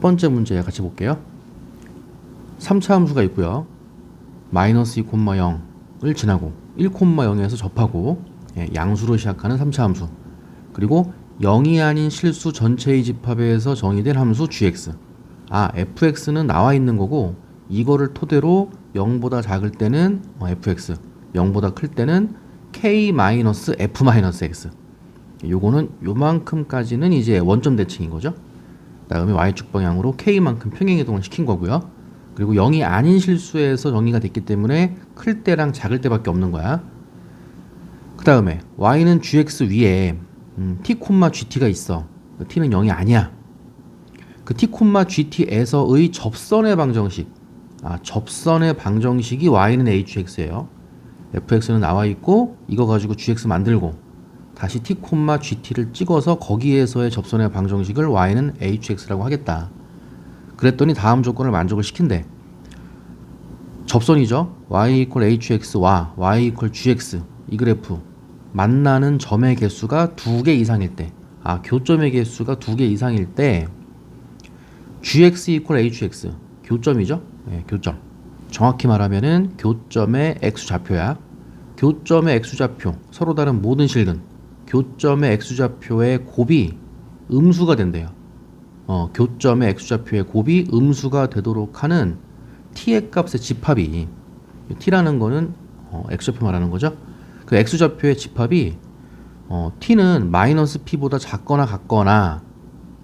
첫 번째 문제 같이 볼게요. 3차 함수가 있고요. 마이너스 2,0을 지나고 1,0에서 접하고 예, 양수로 시작하는 3차 함수 그리고 0이 아닌 실수 전체의 집합에서 정의된 함수 gx 아 fx는 나와 있는 거고 이거를 토대로 0보다 작을 때는 어, fx 0보다 클 때는 k-f-x 요거는 요만큼까지는 이제 원점 대칭인 거죠 그 다음에 y축 방향으로 k만큼 평행 이동을 시킨 거고요 그리고 0이 아닌 실수에서 정의가 됐기 때문에 클 때랑 작을 때밖에 없는 거야 그 다음에 y는 gx 위에 음, t, gt가 있어. 그 t는 0이 아니야. 그 t, gt에서의 접선의 방정식. 아, 접선의 방정식이 y는 hx예요. fx는 나와 있고 이거 가지고 gx 만들고 다시 t, gt를 찍어서 거기에서의 접선의 방정식을 y는 hx라고 하겠다. 그랬더니 다음 조건을 만족을 시킨대. 접선이죠. y hx와 y gx 이 그래프 만나는 점의 개수가 두 개 이상일 때, 아 교점의 개수가 두 개 이상일 때 gx hx 교점이죠? 네, 교점. 정확히 말하면은 교점의 x 좌표야. 교점의 x 좌표 서로 다른 모든 실근 교점의 x 좌표의 곱이 음수가 된대요. 어, 교점의 x 좌표의 곱이 음수가 되도록 하는 t의 값의 집합이 t라는 거는 어, x 좌표 말하는 거죠. 그 x좌표의 집합이 어, t는 마이너스 p보다 작거나 같거나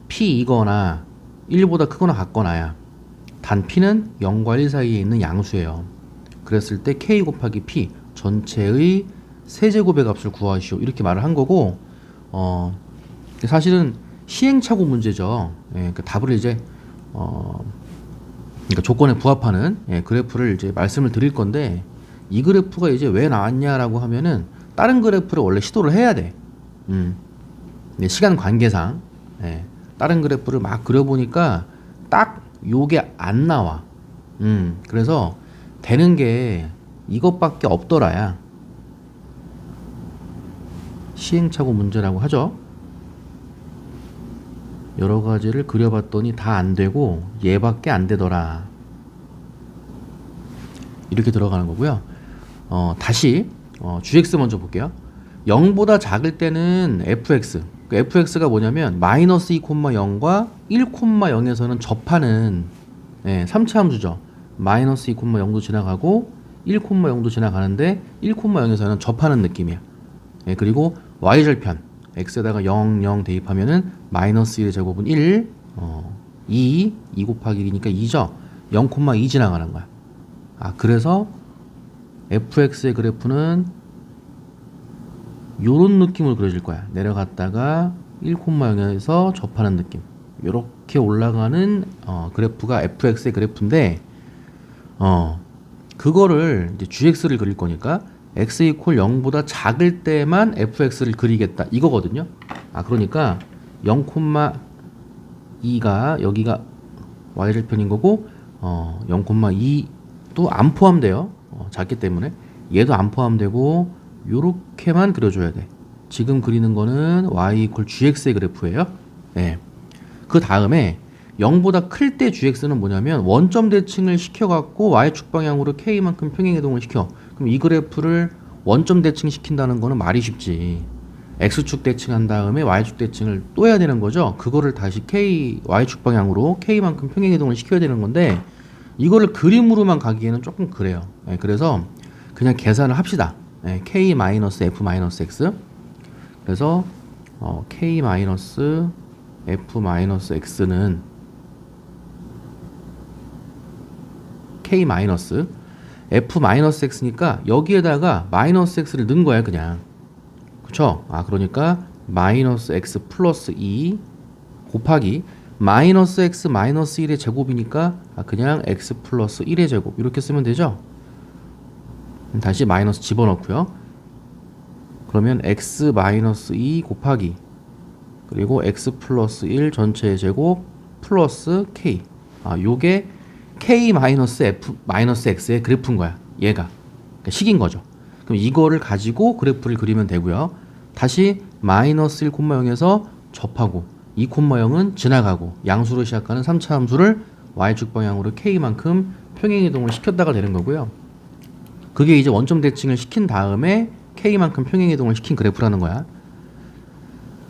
p이거나 1보다 크거나 같거나야. 단 p는 0과 1 사이에 있는 양수예요. 그랬을 때 k 곱하기 p 전체의 세제곱의 값을 구하시오. 이렇게 말을 한 거고 어, 사실은 시행착오 문제죠. 예, 그 답을 이제 어, 그러니까 조건에 부합하는 예, 그래프를 이제 말씀을 드릴 건데 이 그래프가 이제 왜 나왔냐라고 하면은 다른 그래프를 원래 시도를 해야 돼. 음. 네, 시간 관계상 네, 다른 그래프를 막 그려보니까 딱 요게 안 나와. 음. 그래서 되는 게 이것밖에 없더라야. 시행착오 문제라고 하죠. 여러 가지를 그려봤더니 다 안 되고 얘밖에 안 되더라. 이렇게 들어가는 거고요. 어, 다시 어, gx 먼저 볼게요. 0보다 작을 때는 fx. 그 fx가 뭐냐면 마이너스 2,0과 1,0에서는 접하는 예, 3차 함수죠. 마이너스 2,0도 지나가고 1,0도 지나가는데 1,0에서는 접하는 느낌이야. 예, 그리고 y절편 x에다가 0, 0 대입하면은 마이너스 1의 제곱은 1, 어, 2, 2 곱하기 1이니까 2죠. 0,2 지나가는 거야. 아, 그래서 fx의 그래프는 요런 느낌으로 그려질 거야. 내려갔다가 1,0에서 접하는 느낌. 이렇게 올라가는 어, 그래프가 fx의 그래프인데 어, 그거를 이제 gx를 그릴 거니까 x 이퀄 0보다 작을 때만 fx를 그리겠다 이거거든요. 아 그러니까 0,2가 여기가 y절편인 거고 어, 0,2도 안 포함돼요. 어, 작기 때문에 얘도 안 포함되고 요렇게만 그려줘야 돼. 지금 그리는 거는 y 이퀄 gx의 그래프예요. 네. 그 다음에 0보다 클 때 gx는 뭐냐면 원점 대칭을 시켜갖고 y축 방향으로 k만큼 평행이동을 시켜. 그럼 이 그래프를 원점 대칭 시킨다는 거는 말이 쉽지. x축 대칭한 다음에 y축 대칭을 또 해야 되는 거죠. 그거를 다시 k y축 방향으로 k만큼 평행 이동을 시켜야 되는 건데 이거를 그림으로만 가기에는 조금 그래요. 네, 그래서 그냥 계산을 합시다. 네, k-f-x 그래서 어, k-f-x는 k f-x니까 여기에다가 마이너스 x를 넣은 거야 그냥 그쵸? 아 그러니까 마이너스 x 플러스 2 곱하기 마이너스 x 마이너스 1의 제곱이니까 아, 그냥 x 플러스 1의 제곱 이렇게 쓰면 되죠. 다시 마이너스 집어넣고요. 그러면 x 마이너스 2 곱하기 그리고 x 플러스 1 전체의 제곱 플러스 k 아 요게 k 마이너스 f 마이너스 x의 그래프인 거야. 얘가 그러니까 식인 거죠. 그럼 이거를 가지고 그래프를 그리면 되고요. 다시 마이너스 1,0에서 접하고 2, 0은 지나가고 양수로 시작하는 3차 함수를 y축 방향으로 k만큼 평행 이동을 시켰다가 되는 거고요. 그게 이제 원점 대칭을 시킨 다음에 k만큼 평행 이동을 시킨 그래프라는 거야.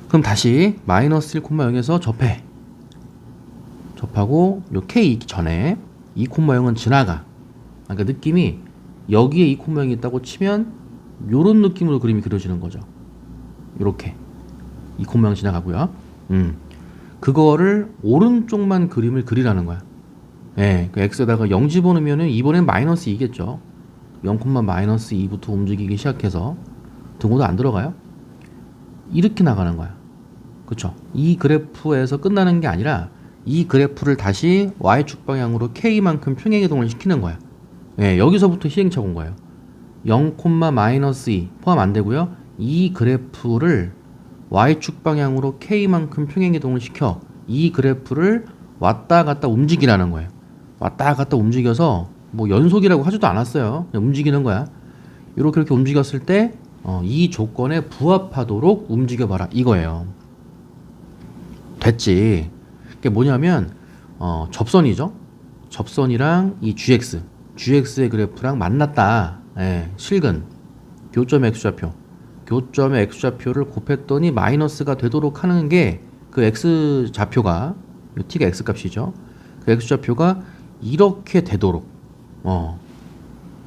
그럼 다시 마이너스 1,0에서 접해. 접하고 요 k 전에 2,0은 지나가. 그러니까 느낌이 여기에 2,0이 있다고 치면 요런 느낌으로 그림이 그려지는 거죠. 요렇게 2,0 지나가고요. 음. 그거를 오른쪽만 그림을 그리라는 거야. 예, 그 x에다가 0 집어넣으면은 이번엔 마이너스 2겠죠. 0, 마이너스 2부터 움직이기 시작해서 등호도 안 들어가요. 이렇게 나가는 거야. 그쵸? 이 그래프에서 끝나는 게 아니라 이 그래프를 다시 y축 방향으로 k만큼 평행 이동을 시키는 거야. 예, 여기서부터 시행착 온 거예요. 0, 마이너스 2 포함 안 되고요. 이 그래프를 y축 방향으로 k만큼 평행 이동을 시켜 이 그래프를 왔다 갔다 움직이라는 거예요. 왔다 갔다 움직여서 뭐 연속이라고 하지도 않았어요. 움직이는 거야. 이렇게 이렇게 움직였을 때 어, 이 조건에 부합하도록 움직여봐라 이거예요. 됐지. 그게 뭐냐면 어, 접선이죠. 접선이랑 이 gx, gx의 그래프랑 만났다. 예, 실근, 교점 x좌표, 교점의 x좌표를 곱했더니 마이너스가 되도록 하는 게 그 x좌표가 이 t가 x 값이죠. 그 x좌표가 이렇게 되도록 어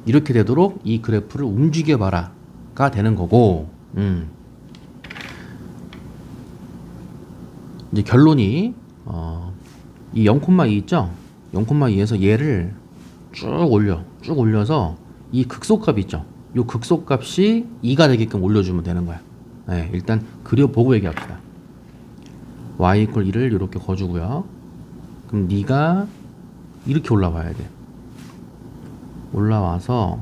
이렇게 되도록 이 그래프를 움직여 봐라가 되는 거고 음. 이제 결론이 어, 이 0,2 있죠? 0,2에서 얘를 쭉 올려 쭉 올려서 이 극소값 있죠? 요 극소값이 2가 되게끔 올려주면 되는 거야. 네, 일단 그려보고 얘기합시다. y 이퀄 2를 이렇게 거주고요. 그럼 네가 이렇게 올라와야 돼. 올라와서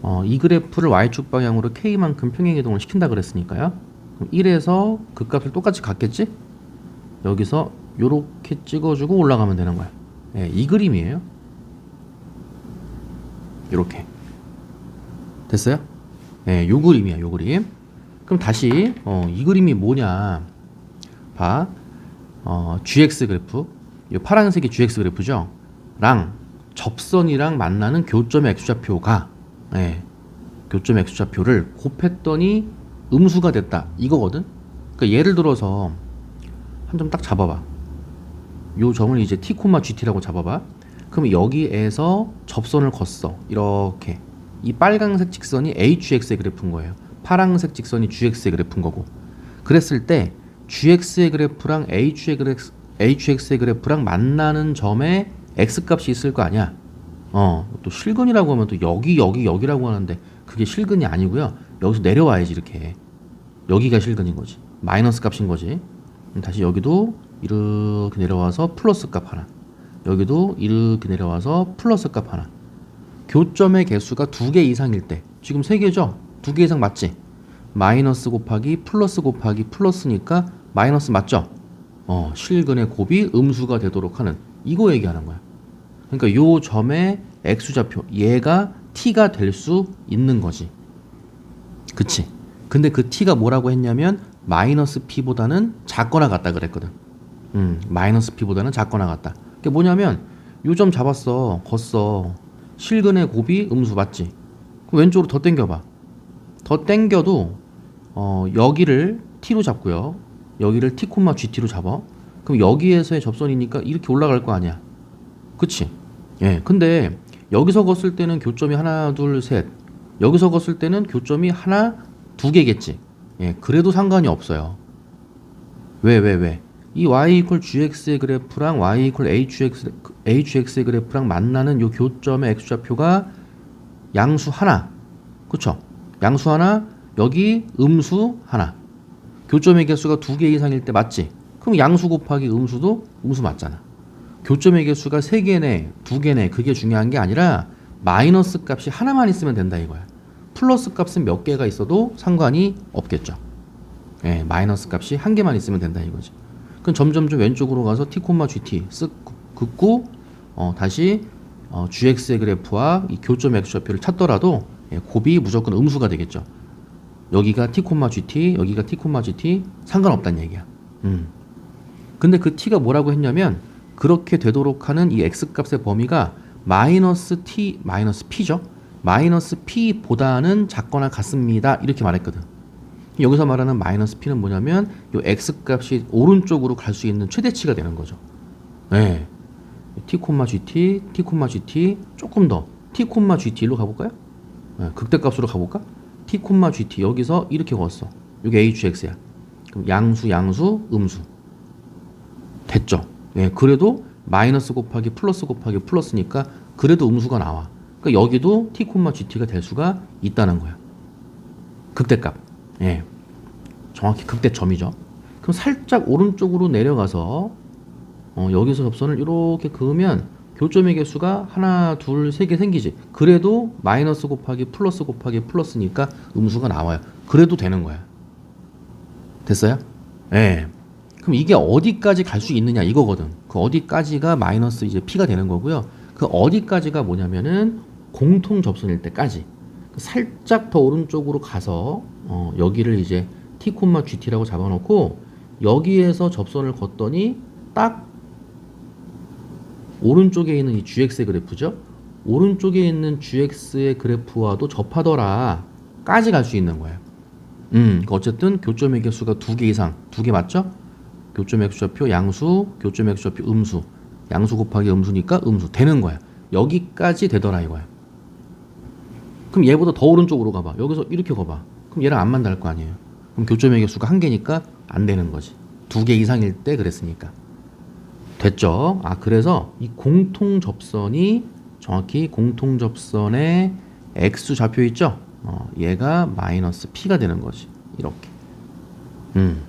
어, 이 그래프를 y축 방향으로 k만큼 평행 이동을 시킨다 그랬으니까요. 그럼 1에서 그 값을 똑같이 갖겠지? 여기서 요렇게 찍어주고 올라가면 되는 거야. 예, 이 그림이에요. 요렇게. 됐어요? 예, 요 그림이야, 요 그림. 그럼 다시 어, 이 그림이 뭐냐? 봐. 어, GX 그래프. 이 파란색이 GX 그래프죠. 랑 접선이랑 만나는 교점 x좌표가 예, 교점 x좌표를 곱했더니 음수가 됐다. 이거거든. 그러니까 예를 들어서 한 점 딱 잡아봐. 요 점을 이제 t, gt라고 잡아봐. 그럼 여기에서 접선을 걷어. 이렇게. 이 빨강색 직선이 hx의 그래프인 거예요. 파란색 직선이 gx의 그래프인 거고. 그랬을 때 gx의 그래프랑 h의 그래프, hx의 그래프랑 만나는 점에 x 값이 있을 거 아니야. 어, 또 실근이라고 하면 또 여기 여기 여기라고 하는데 그게 실근이 아니고요. 여기서 내려와야지 이렇게. 여기가 실근인 거지. 마이너스 값인 거지. 다시 여기도 이렇게 내려와서 플러스 값 하나. 여기도 이렇게 내려와서 플러스 값 하나. 교점의 개수가 두 개 이상일 때 지금 세 개죠? 두 개 이상 맞지? 마이너스 곱하기 플러스 곱하기 플러스니까 마이너스 맞죠? 어, 실근의 곱이 음수가 되도록 하는 이거 얘기하는 거야. 그러니까 요 점의 x좌표 얘가 t가 될 수 있는 거지. 그치? 근데 그 t가 뭐라고 했냐면 마이너스 p보다는 작거나 같다 그랬거든. 음, 마이너스 p보다는 작거나 같다. 그게 뭐냐면 요점 잡았어, 걷어. 실근의 곱이 음수 맞지? 그럼 왼쪽으로 더 당겨봐. 더 당겨도 어, 여기를 t로 잡고요. 여기를 t, gt로 잡아. 그럼 여기에서의 접선이니까 이렇게 올라갈 거 아니야. 그치? 예. 근데 여기서 걷을 때는 교점이 하나, 둘, 셋. 여기서 걷을 때는 교점이 하나, 두 개겠지. 예. 그래도 상관이 없어요. 왜, 왜, 왜? 이 y 이퀄 gx의 그래프랑 y 이퀄 hx, hx의 그래프랑 만나는 요 교점의 x좌표가 양수 하나. 그쵸? 양수 하나, 여기 음수 하나. 교점의 개수가 두 개 이상일 때 맞지? 그럼 양수 곱하기 음수도 음수 맞잖아. 교점의 개수가 세 개네, 두 개네, 그게 중요한 게 아니라 마이너스 값이 하나만 있으면 된다 이거야. 플러스 값은 몇 개가 있어도 상관이 없겠죠. 예, 마이너스 값이 한 개만 있으면 된다 이거지. 그럼 점점 좀 왼쪽으로 가서 t, gt 쓱 긋고 어, 다시 어, gx의 그래프와 이 교점 x좌표를 찾더라도 예, 곱이 무조건 음수가 되겠죠. 여기가 t, gt, 여기가 t, gt 상관없다는 얘기야. 음. 근데 그 t가 뭐라고 했냐면 그렇게 되도록 하는 이 x 값의 범위가 마이너스 t 마이너스 p죠. 마이너스 p보다는 작거나 같습니다. 이렇게 말했거든. 여기서 말하는 마이너스 p는 뭐냐면 이 x 값이 오른쪽으로 갈 수 있는 최대치가 되는 거죠. 네. t gt, t gt 조금 더 t gt로 가볼까요? 네, 극대값으로 가볼까? t gt 여기서 이렇게 걸었어. 이게 hx야. 그럼 양수 양수 음수 됐죠? 예, 그래도 마이너스 곱하기 플러스 곱하기 플러스니까 그래도 음수가 나와. 그러니까 여기도 t gt가 될 수가 있다는 거야. 극대값. 예. 정확히 극대점이죠. 그럼 살짝 오른쪽으로 내려가서 어, 여기서 접선을 이렇게 그으면 교점의 개수가 하나, 둘, 세 개 생기지. 그래도 마이너스 곱하기 플러스 곱하기 플러스니까 음수가 나와요. 그래도 되는 거야. 됐어요? 예. 그럼 이게 어디까지 갈 수 있느냐 이거거든. 그 어디까지가 마이너스 이제 p가 되는 거고요. 그 어디까지가 뭐냐면은 공통 접선일 때까지 살짝 더 오른쪽으로 가서 어, 여기를 이제 t gt라고 잡아놓고 여기에서 접선을 걷더니 딱 오른쪽에 있는 이 gx의 그래프죠. 오른쪽에 있는 gx의 그래프와도 접하더라 까지 갈 수 있는 거예요. 음, 그 어쨌든 교점의 개수가 두 개 이상, 두 개 맞죠? 교점 x좌표 양수, 교점 x좌표 음수, 양수 곱하기 음수니까 음수 되는 거야. 여기까지 되더라 이거야. 그럼 얘보다 더 오른쪽으로 가봐. 여기서 이렇게 가봐. 그럼 얘랑 안 만날 거 아니에요. 그럼 교점의 개수가 한 개니까 안 되는 거지. 두 개 이상일 때 그랬으니까. 됐죠? 아 그래서 이 공통 접선이 정확히 공통 접선의 x 좌표 있죠? 어, 얘가 마이너스 p가 되는 거지. 이렇게. 음.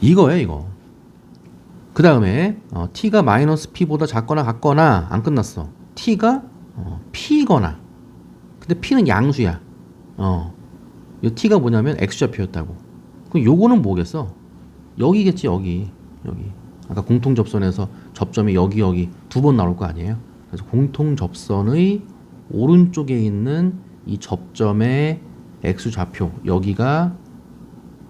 이거예요, 이거. 그 다음에 어, t가 마이너스 p보다 작거나 같거나 안 끝났어. t가 어, p거나. 근데 p는 양수야. 어. 이 t가 뭐냐면 x 좌표였다고. 그럼 요거는 뭐겠어? 여기겠지, 여기. 여기. 아까 공통 접선에서 접점이 여기 여기 두 번 나올 거 아니에요? 그래서 공통 접선의 오른쪽에 있는 이 접점의 x 좌표 여기가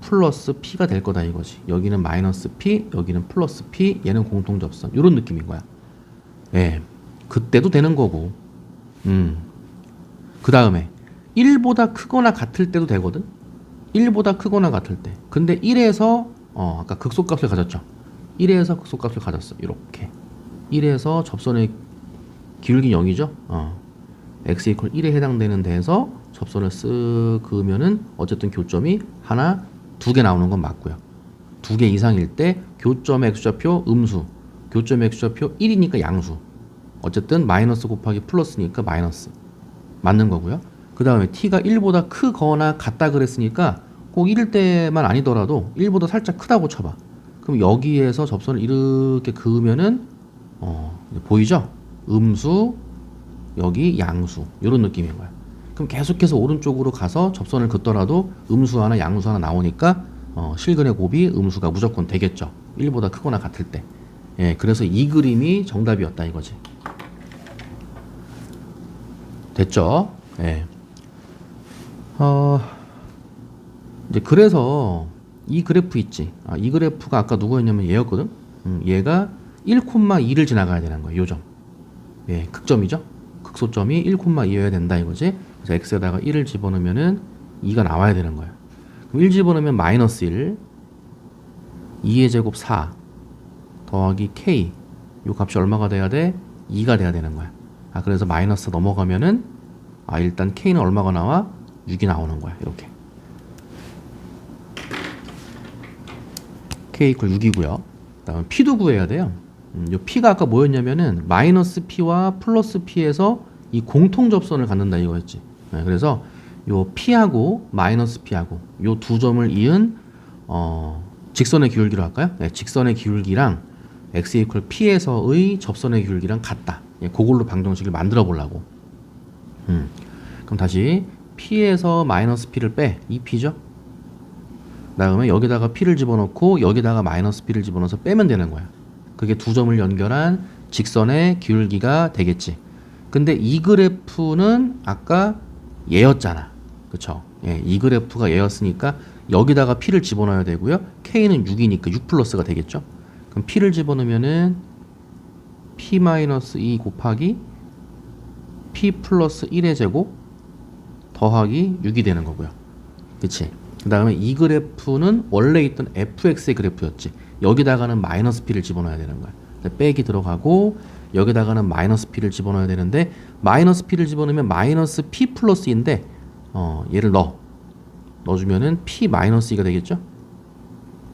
플러스 p가 될 거다 이거지. 여기는 마이너스 p, 여기는 플러스 p, 얘는 공통 접선. 이런 느낌인 거야. 예. 그때도 되는 거고. 음. 그 다음에 1보다 크거나 같을 때도 되거든. 1보다 크거나 같을 때. 근데 1에서 어, 아까 극소값을 가졌죠. 1에서 극소값을 가졌어. 이렇게. 1에서 접선의 기울기 0이죠. 어. x 이퀄 1에 해당되는 데에서 접선을 쓱 그으면은 어쨌든 교점이 하나, 두 개 나오는 건 맞고요. 두 개 이상일 때 교점 x좌표 음수, 교점 x좌표 1이니까 양수. 어쨌든 마이너스 곱하기 플러스니까 마이너스. 맞는 거고요. 그 다음에 t가 1보다 크거나 같다 그랬으니까 꼭 1일 때만 아니더라도 1보다 살짝 크다고 쳐봐. 그럼 여기에서 접선을 이렇게 그으면은 어, 보이죠? 음수, 여기 양수 이런 느낌인 거야. 그럼 계속해서 오른쪽으로 가서 접선을 긋더라도 음수 하나 양수 하나 나오니까 어, 실근의 곱이 음수가 무조건 되겠죠. 1보다 크거나 같을 때. 예, 그래서 이 그림이 정답이었다 이거지. 됐죠? 예. 어, 이제 그래서 이 그래프 있지. 아, 이 그래프가 아까 누구였냐면 얘였거든. 음, 얘가 1,2를 지나가야 되는 거예요. 요점. 예, 극점이죠. 극소점이 1,2여야 된다 이거지. 그래서 x에다가 1을 집어넣으면은 2가 나와야 되는 거야. 그럼 1 집어넣으면 마이너스 1, 2의 제곱 4 더하기 k 요 값이 얼마가 돼야 돼? 2가 돼야 되는 거야. 아 그래서 마이너스 넘어가면은 아 일단 k는 얼마가 나와? 6이 나오는 거야. 이렇게. k 이퀄 6이고요. 그다음 p도 구해야 돼요. 음, 요 p가 아까 뭐였냐면은 마이너스 p와 플러스 p에서 이 공통 접선을 갖는다 이거였지. 네, 그래서 요 p하고 마이너스 p하고 요 두 점을 이은 어, 직선의 기울기로 할까요? 네, 직선의 기울기랑 x 이퀄 p에서의 접선의 기울기랑 같다. 예, 그걸로 방정식을 만들어 보려고. 음, 그럼 다시 p에서 마이너스 p를 빼 2p죠. 그다음에 여기다가 p를 집어넣고 여기다가 마이너스 p를 집어넣어서 빼면 되는 거야. 그게 두 점을 연결한 직선의 기울기가 되겠지. 근데 이 그래프는 아까 얘였잖아. 그쵸? 예, 이 그래프가 얘였으니까 여기다가 p를 집어넣어야 되고요. k는 6이니까 6 플러스가 되겠죠. 그럼 p를 집어넣으면은 p-2 곱하기 p 플러스 1의 제곱 더하기 6이 되는 거고요. 그치? 그 다음에 이 그래프는 원래 있던 fx의 그래프였지. 여기다가는 마이너스 p를 집어넣어야 되는 거야. 빼기 들어가고 여기다가는 마이너스 p를 집어넣어야 되는데 마이너스 p를 집어넣으면 마이너스 p 플러스인데 어, 얘를 넣어. 넣어주면은 p 마이너스 2가 되겠죠?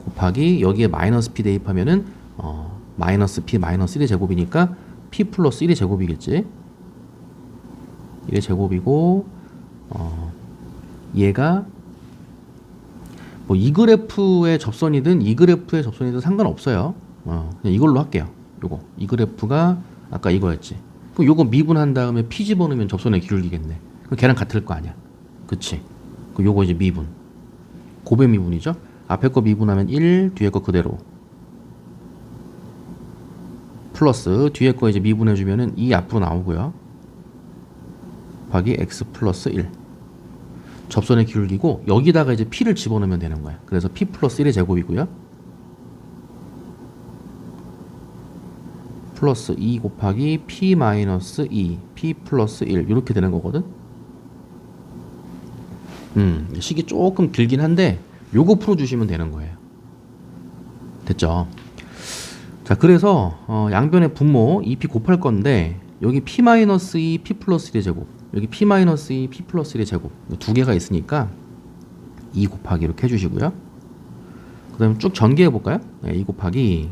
곱하기 여기에 마이너스 p 대입하면은 어, 마이너스 p 마이너스 1의 제곱이니까 p 플러스 1의 제곱이겠지? 1의 제곱이고 어, 얘가 뭐 이 그래프의 접선이든 이 그래프의 접선이든 상관없어요. 어, 그냥 이걸로 할게요. 요거 이 그래프가 아까 이거였지. 그럼 요거 미분한 다음에 p 집어넣으면 접선의 기울기겠네. 그럼 걔랑 같을 거 아니야. 그치? 그 요거 이제 미분. 고배 미분이죠. 앞에 거 미분하면 1, 뒤에 거 그대로. 플러스 뒤에 거 이제 미분해 주면은 2 앞으로 나오고요. 곱하기 x 플러스 1. 접선의 기울기고 여기다가 이제 p를 집어넣으면 되는 거야. 그래서 p 플러스 1의 제곱이고요. 플러스 2 곱하기 p 마이너스 2, p 플러스 1 이렇게 되는 거거든. 음, 식이 조금 길긴 한데 요거 풀어주시면 되는 거예요. 됐죠? 자, 그래서 어, 양변의 분모 2p 곱할 건데 여기 p 마이너스 2, p 플러스 1의 제곱 여기 p 마이너스 2, p 플러스 1의 제곱 두 개가 있으니까 2 곱하기 이렇게 해주시고요. 그 다음에 쭉 전개해 볼까요? 네, 2 곱하기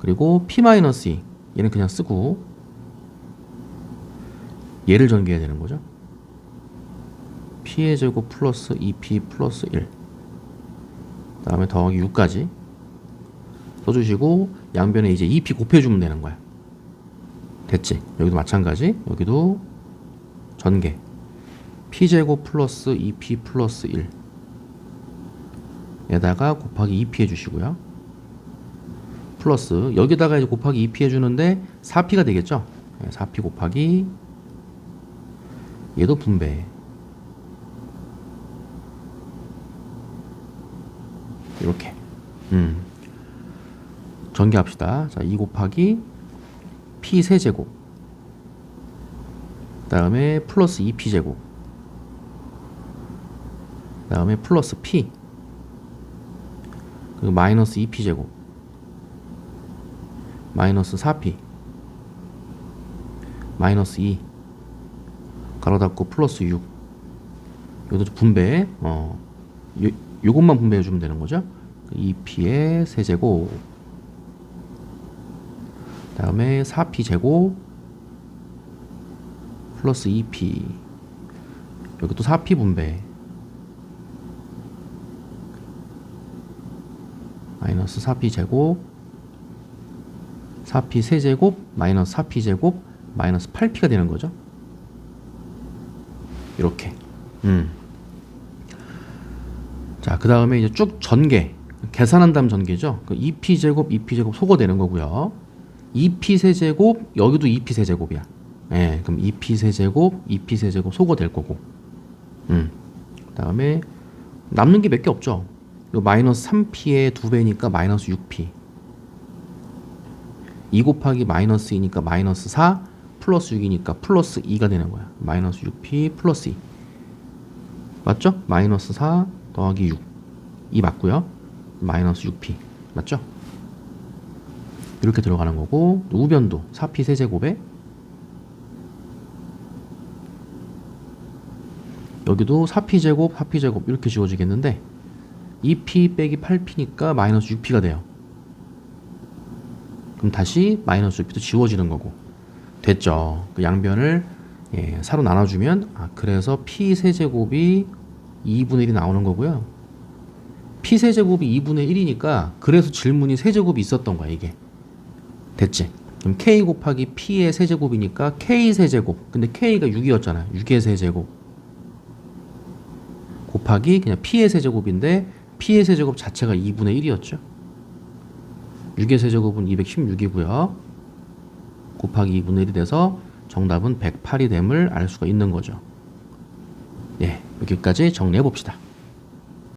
그리고 p 마이너스 2 얘는 그냥 쓰고 얘를 전개해야 되는 거죠. p의 제곱 플러스 2p 플러스 1 다음에 더하기 6까지 써주시고 양변에 이제 2p 곱해주면 되는 거야. 됐지? 여기도 마찬가지. 여기도 전개. p제곱 플러스 2p 플러스 1 에다가 곱하기 2p 해주시고요. 플러스 여기다가 이제 곱하기 2p 해주는데 4p가 되겠죠? 4p 곱하기 얘도 분배. 이렇게. 음. 전개합시다. 자, 2 곱하기 p 세제곱. 다음에 플러스 2p 제곱. 다음에 플러스 p. 그리고 마이너스 2p 제곱. 마이너스 4p. 마이너스 2. 가로 닫고 플러스 6. 이것도 분배. 어. 요, 요것만 분배해 주면 되는 거죠. 2p의 세제곱. 다음에 4p 제곱 플러스 2p 여기 또 4p 분배. 마이너스 4p 제곱 4p 세제곱 마이너스 4p 제곱 마이너스 8p가 되는 거죠? 이렇게. 음. 자, 그 다음에 이제 쭉 전개. 계산한 다음 전개죠? 그 2p 제곱 2p 제곱 소거 되는 거고요 2p 세제곱 여기도 2p 세제곱이야. 예, 그럼 2p 세제곱, 2p 세제곱 소거 될 거고. 음. 그다음에 남는 게 몇 개 없죠. 요 마이너스 3p의 두 배니까 마이너스 6p. 2 곱하기 마이너스 2니까 마이너스 4 플러스 6이니까 플러스 2가 되는 거야. 마이너스 6p 플러스 2. 맞죠? 마이너스 4 더하기 6. 2 맞고요. 마이너스 6p. 맞죠? 이렇게 들어가는 거고 우변도 4p 세제곱에 여기도 4p 제곱, 4p 제곱 이렇게 지워지겠는데 2p 빼기 8p니까 마이너스 6p가 돼요. 그럼 다시 마이너스 6p도 지워지는 거고 됐죠. 그 양변을 예, 사로 나눠주면 아 그래서 p 세제곱이 2분의 1이 나오는 거고요. p 세제곱이 2분의 1이니까 그래서 질문이 세제곱이 있었던 거야 이게. 됐지? 그럼 k 곱하기 p의 세제곱이니까 k 세제곱. 근데 k가 6이었잖아. 6의 세제곱. 곱하기 그냥 p의 세제곱인데 p의 세제곱 자체가 2분의 1이었죠. 6의 세제곱은 216이고요. 곱하기 2분의 1이 돼서 정답은 108이 됨을 알 수가 있는 거죠. 예, 여기까지 정리해 봅시다.